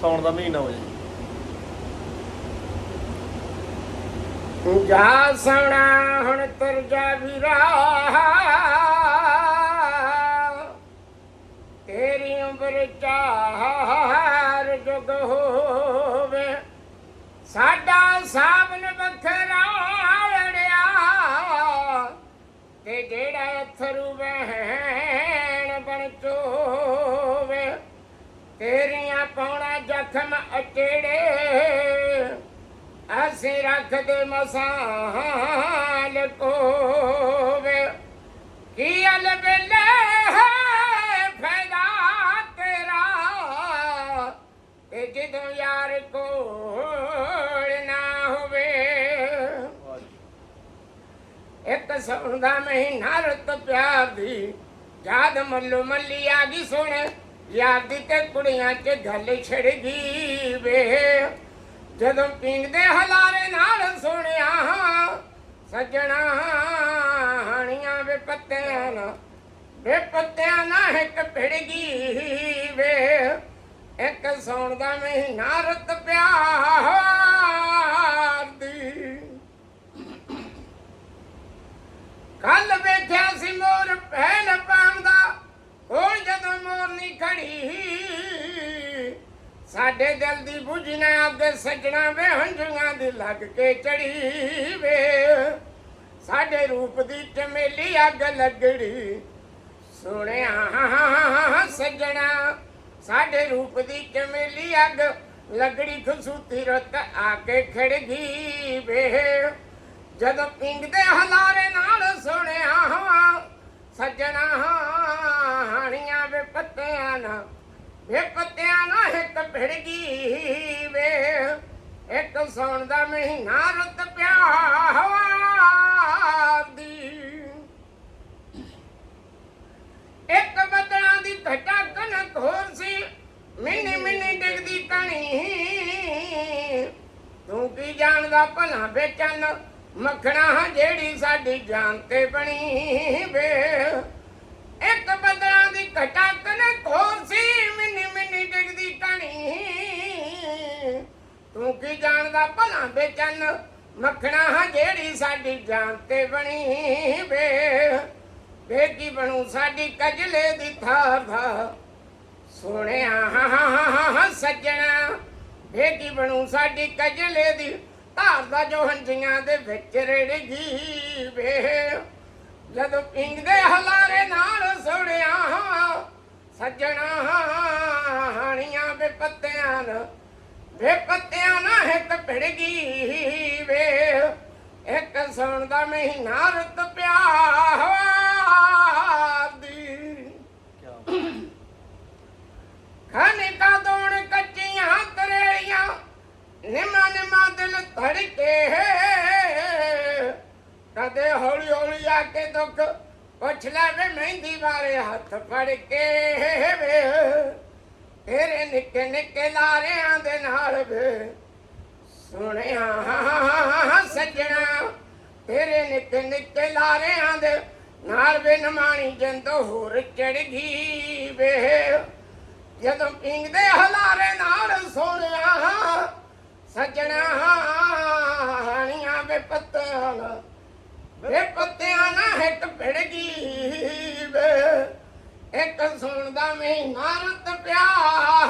ਸੌਣ ਦਾ ਮਹੀਨਾ ਹੋ ਜੇ ਜਾ ਸਣਾ ਹੁਣ ਤੁਰ ਜਾ ਵੀਰਾ। ਤੇਰੀ ਉਮਰ ਚਾਰ ਜੁਗ ਹੋਵੇ। ਸਾਡਾ ਸਾਬਨ ਵੱਖਰਾ ਲੜਿਆ ਤੇ ਜਿਹੜਾ ਅਥਰੂ ਵਹਿਣ ਬਣ ਚੋਵੇ। ਤੇਰੀਆਂ ਪਾਉਣਾ ਜ਼ਖਮ ਅਚੜੇ ਅਸੀਂ ਰੱਖਦੇ ਮਸਾਲ ਕੋਵੇ। ਕੀ ਅਲ ਵੇਲੇ ਫੈਦਾ ਤੇਰਾ? ਤੇ ਜਦੋਂ ਯਾਰ ਕੋਲ ਨਾ ਹੋਵੇ। ਇੱਕ ਸੌਣ ਦਾ ਮਹੀਨਾ ਰੁੱਤ ਪਿਆਰ ਦੀ, ਯਾਦ ਮੱਲੋ ਮੱਲੀ ਆ ਗਈ ਸੁਣ ਯਾਰ ਤੇ ਕੁੜੀਆਂ 'ਚ ਗੱਲ ਛਿੜ ਗਈ ਵੇ। ਜਦੋਂ ਪਿੰਗਦੇ ਹਲਾਰੇ ਨਾਲ ਸੁਣਿਆ ਸੱਜਣਾ ਹਾਣੀਆਂ ਵੇ ਪੱਤਿਆਂ ਨਾ ਵੇ ਪੱਤਿਆਂ ਨਾ ਇੱਕ ਭਿੜ ਗਈ ਵੇ। ਇੱਕ ਸੌਣ ਦਾ ਮਹੀਨਾ ਰੁੱਤ ਪਿਆਰ ਦੀ। ਕੱਲ ਵੇਖਿਆ ਸੀ ਮੋਰ ਪਹਿਲ ਪਾਉਂਦਾ ਹੁਣ ਜਦੋਂ ਮੋਰਨੀ ਖੜੀ ਸਾਡੇ ਦਿਲ ਦੀ ਬੁਝਣਾ ਅੱਗੇ ਸੱਜਣਾ ਵੇ ਹੰਝੂਆਂ ਦੀ ਲੱਗ ਕੇ ਚੜੀ ਵੇ। ਸਾਡੇ ਰੂਪ ਦੀ ਚਮੇਲੀ ਅੱਗ ਲੱਗੜੀ। ਸੁਣਿਆ ਸੱਜਣਾ, ਸਾਡੇ ਰੂਪ ਦੀ ਚਮੇਲੀ ਅੱਗ ਲੱਗੜੀ ਖਸੂਤੀ ਰਤ ਆ ਕੇ ਖੜ ਗਈ ਵੇ। ਜਦੋਂ ਪਿੰਗ ਦੇ ਹਲਾਰੇ ਨਾਲ ਸੁਣਿਆ, ਸੱਜਣਾ ਹਾਣੀਆਂ ਵੇ ਪੱਤਿਆਂ ਨਾਲ ਵੇ ਪੱਤਿਆਂ ਇੱਕ ਭਿੜ ਗਈ ਵੇ। ਇੱਕ ਸੌਣ ਦਾ ਮਹੀਨਾ ਰੁੱਤ ਪਿਆਰ ਦੀ ਇੱਕ ਬੱਦਲਾਂ ਦੀ ਘਟਾ ਕਨਕ ਹੋਰ ਸੀ, ਮਿੰਨੀ ਮਿੰਨੀ ਡਿੱਗਦੀ ਕਣੀ। ਤੂੰ ਕੀ ਜਾਣਦਾ ਭਲਾ ਵੇਚਨ ਮੱਖਣਾ ਜਿਹੜੀ ਸਾਡੀ ਜਾਨ ਤੇ ਬਣੀ ਵੇ। ਤੂੰ ਕੀ ਜਾਣਦਾ ਭਲਾ ਵੇਚਨ ਮੱਖਣਾ ਹਾਂ ਜਿਹੜੀ ਸਾਡੀ ਜਾਨ ਤੇ ਬਣੀ ਵੇ। ਵੇ ਕੀ ਬਣੂ ਸਾਡੀ ਕਜਲੇ ਦੀ ਥਾਰ ਦਾ। ਸੋਹਣਿਆ ਸੱਜਣਾ ਵੇ ਕੀ ਬਣੂ ਸਾਡੀ ਕਜਲੇ ਦੀ ਧਾਰ ਦਾ ਜੋ ਹੰਝੀਆਂ ਦੇ ਵਿੱਚ ਰੜ ਗਈ ਵੇ ਜਦੋਂ ਪਿੰਗਦੇ ਹਲਾਰੇ ਨਾਲ ਸੁਣਿਆ ਸੱਜਣਾ ਹਾਣੀਆਂ ਵੇ ਪੱਤਿਆਂ ਨਾਲ ਵੇ ਪੱਤਿਆਂ ਨਾ ਹਿੱਤ ਭਿੜ ਗਈ ਵੇ ਇੱਕ ਸੌਣ ਦਾ ਮਹੀਨਾ ਰੁੱਤ ਪਿਆਰ ਦੀ ਕਿਆ ਕਾ ਦੋਣ ਕੱਚੀਆਂ ਕਰੇਲੀਆਂ ਨਿਮਾ ਨਿਮਾ ਦਿਲ ਧੜਕੇ। ਕਦੇ ਹੌਲੀ ਹੌਲੀ ਆ ਕੇ ਦੁੱਖ, ਪੁੱਛ ਲੈ ਵੇ ਮਹਿੰਦੀ ਵਾਲੇ ਹੱਥ ਫੜ ਕੇ ਵੇ ਤੇਰੇ ਨਿੱਕੇ ਨਿੱਕੇ ਲਾਰਿਆਂ ਦੇ ਨਾਲ ਵੇ। ਸੁਣਿਆ, ਸੱਜਣਾ, ਤੇਰੇ ਨਿੱਕੇ ਨਿੱਕੇ ਲਾਰਿਆਂ ਦੇ ਨਾਲ ਵੇ ਨਮਾਣੀ ਜਿੰਦ ਹੋਰ ਚੜ ਗਈ ਵੇ। ਜਦੋਂ ਪਿੰਗਦੇ ਹਲਾਰੇ ਨਾਲ ਸੋਹਣਿਆ, ਸੱਜਣਾ, ਹਾਣੀਆਂ ਵੇ ਪੱਤਿਆਂ ਨਾਲ ਵੇ ਪੱਤਿਆਂ ਨਾਲ ਹਿੱਟ ਭਿੜ ਗਈ। ਇੱਕ ਸੁਣਦਾ ਮਹੀਨਾ ਰਤ ਪਿਆਰ।